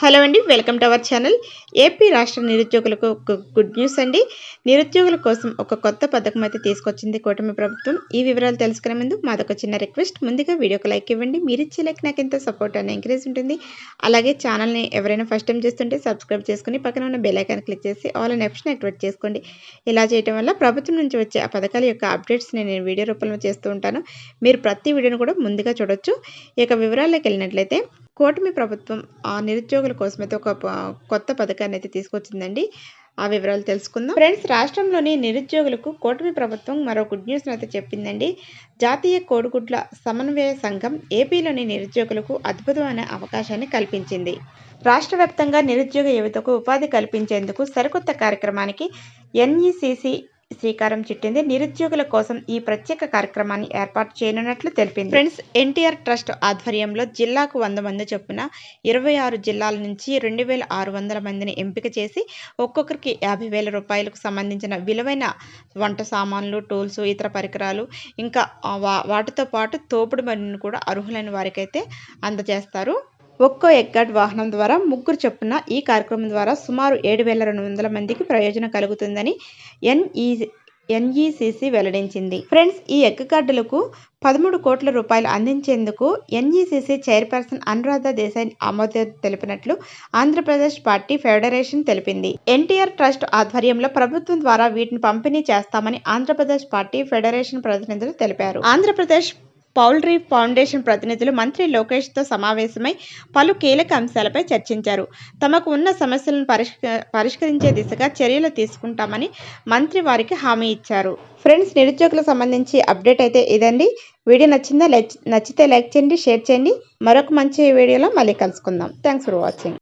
Hello అండి welcome to our channel. AP రాష్ట్ర నిరుద్యోగులకు ఒక గుడ్ న్యూస్ అండి. నిరుద్యోగుల కోసం ఒక కొత్త పథకం అయితే తీసుకొచ్చింది కూటమి ప్రభుత్వం. ఈ వివరాలు తెలుసుకునే ముందు మాదొక చిన్న రిక్వెస్ట్. ముందుగా వీడియోకి లైక్ ఇవ్వండి. మీరు ఇచ్చే లైక్ నాకు ఎంతో సపోర్ట్ అని ఎంకరేజ్ ఉంటుంది. అలాగే ఛానల్ని ఎవరైనా ఫస్ట్ టైం చేస్తుంటే సబ్స్క్రైబ్ చేసుకుని పక్కన ఉన్న బెల్ క్లిక్ చేసి ఆల్ అండ్ ఆప్షన్ యాక్టివేట్ చేసుకోండి. ఇలా చేయడం వల్ల ప్రభుత్వం నుంచి వచ్చే ఆ పథకాల యొక్క అప్డేట్స్ని నేను వీడియో రూపంలో చేస్తూ ఉంటాను. మీరు ప్రతి వీడియోను కూడా ముందుగా చూడొచ్చు. యొక్క వివరాల్లోకి వెళ్ళినట్లయితే కూటమి ప్రభుత్వం ఆ నిరుద్యోగుల కోసమైతే ఒక కొత్త పథకాన్ని అయితే తీసుకొచ్చిందండి. ఆ వివరాలు తెలుసుకుందాం. ఫ్రెండ్స్ రాష్ట్రంలోని నిరుద్యోగులకు కూటమి ప్రభుత్వం మరో గుడ్ న్యూస్ను అయితే చెప్పిందండి. జాతీయ కోడిగుడ్ల సమన్వయ సంఘం ఏపీలోని నిరుద్యోగులకు అద్భుతమైన అవకాశాన్ని కల్పించింది. రాష్ట్ర వ్యాప్తంగా నిరుద్యోగ యువతకు ఉపాధి కల్పించేందుకు సరికొత్త కార్యక్రమానికి ఎన్ఈసిసి శ్రీకారం చుట్టింది. నిరుద్యోగుల కోసం ఈ ప్రత్యేక కార్యక్రమాన్ని ఏర్పాటు చేయనున్నట్లు తెలిపింది. ఫ్రెండ్స్ ఎన్టీఆర్ ట్రస్ట్ ఆధ్వర్యంలో జిల్లాకు వంద మంది చొప్పున ఇరవై ఆరు జిల్లాల నుంచి రెండు వేల ఆరు వందల మందిని ఎంపిక చేసి ఒక్కొక్కరికి యాభై వేల రూపాయలకు సంబంధించిన విలువైన వంట సామాన్లు టూల్స్ ఇతర పరికరాలు ఇంకా వాటితో పాటు తోపుడు బండిని కూడా అర్హులైన వారికైతే అందజేస్తారు. ఒక్కో ఎగ్గాడ్ వాహనం ద్వారా ముగ్గురు చొప్పున ఈ కార్యక్రమం ద్వారా సుమారు ఏడు వేల రెండు వందల మందికి ప్రయోజనం కలుగుతుందని ఎన్ఈ ఎన్ఈసిసి వెల్లడించింది. ఫ్రెండ్స్ ఈ ఎగ్ కార్డులకు పదమూడు కోట్ల రూపాయలు అందించేందుకు ఎన్ఈసిసి చైర్పర్సన్ అనురాధ దేశాయ్ ఆమోదం తెలిపినట్లు ఆంధ్రప్రదేశ్ పార్టీ ఫెడరేషన్ తెలిపింది. ఎన్టీఆర్ ట్రస్ట్ ఆధ్వర్యంలో ప్రభుత్వం ద్వారా వీటిని పంపిణీ చేస్తామని ఆంధ్రప్రదేశ్ పార్టీ ఫెడరేషన్ ప్రతినిధులు తెలిపారు. ఆంధ్రప్రదేశ్ పౌల్ట్రీ ఫౌండేషన్ ప్రతినిధులు మంత్రి లోకేష్తో సమావేశమై పలు కీలక అంశాలపై చర్చించారు. తమకు ఉన్న సమస్యలను పరిష్కరించే దిశగా చర్యలు తీసుకుంటామని మంత్రి వారికి హామీ ఇచ్చారు. ఫ్రెండ్స్ నిరుద్యోగులకు సంబంధించి అప్డేట్ అయితే ఇదండి. వీడియో నచ్చిందా నచ్చితే లైక్ చేయండి షేర్ చేయండి. మరొక మంచి వీడియోలో మళ్ళీ కలుసుకుందాం. Thanks for watching.